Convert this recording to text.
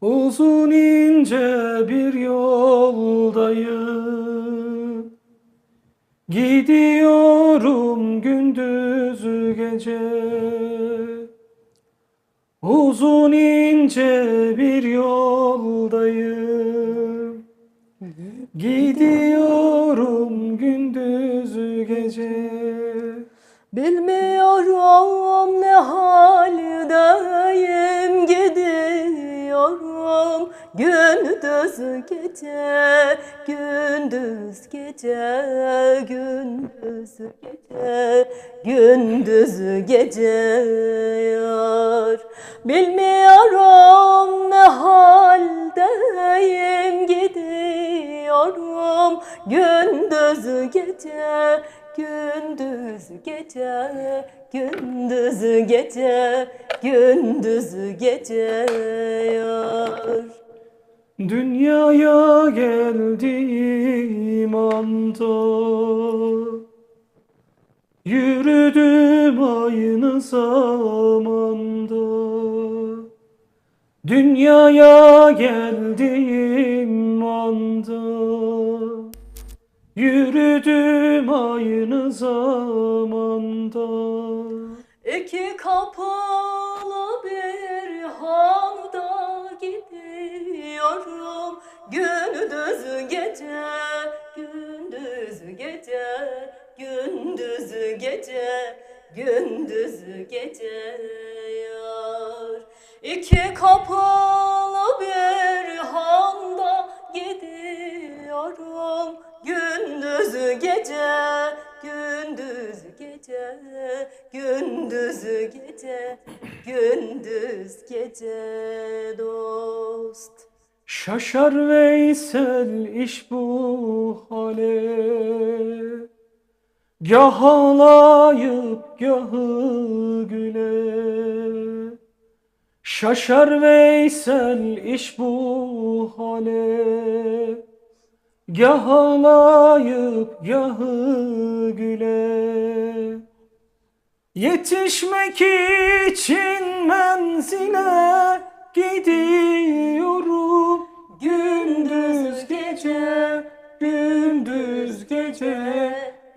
Uzun ince bir yoldayım. Gidiyorum gündüz gece. Uzun ince bir yoldayım. Gidiyorum gündüz gece. Bilmiyorum Gündüz gece, gündüz gece, gündüz gece, gündüz gece yar. Bilmiyorum ne haldeyim gidiyorum. Gündüz gece, gündüz gece, gündüz gece, gündüz gece yar Dünyaya geldiğim anda Yürüdüm aynı zamanda. Dünyaya geldiğim anda Yürüdüm aynı zamanda. İki kapılı gündüz gece, gündüz gece yar. İki kapılı bir handa gidiyorum. Gündüz gece, gündüz gece, gündüz gece, gündüz gece dost. Şaşar Veysel iş bu hale Gah ağlayıp gahı güle. Şaşar Veysel iş bu hale. Gah ağlayıp gahı güle. Yetişmek için menzile gidiyorum. Gündüz gece, gündüz gece,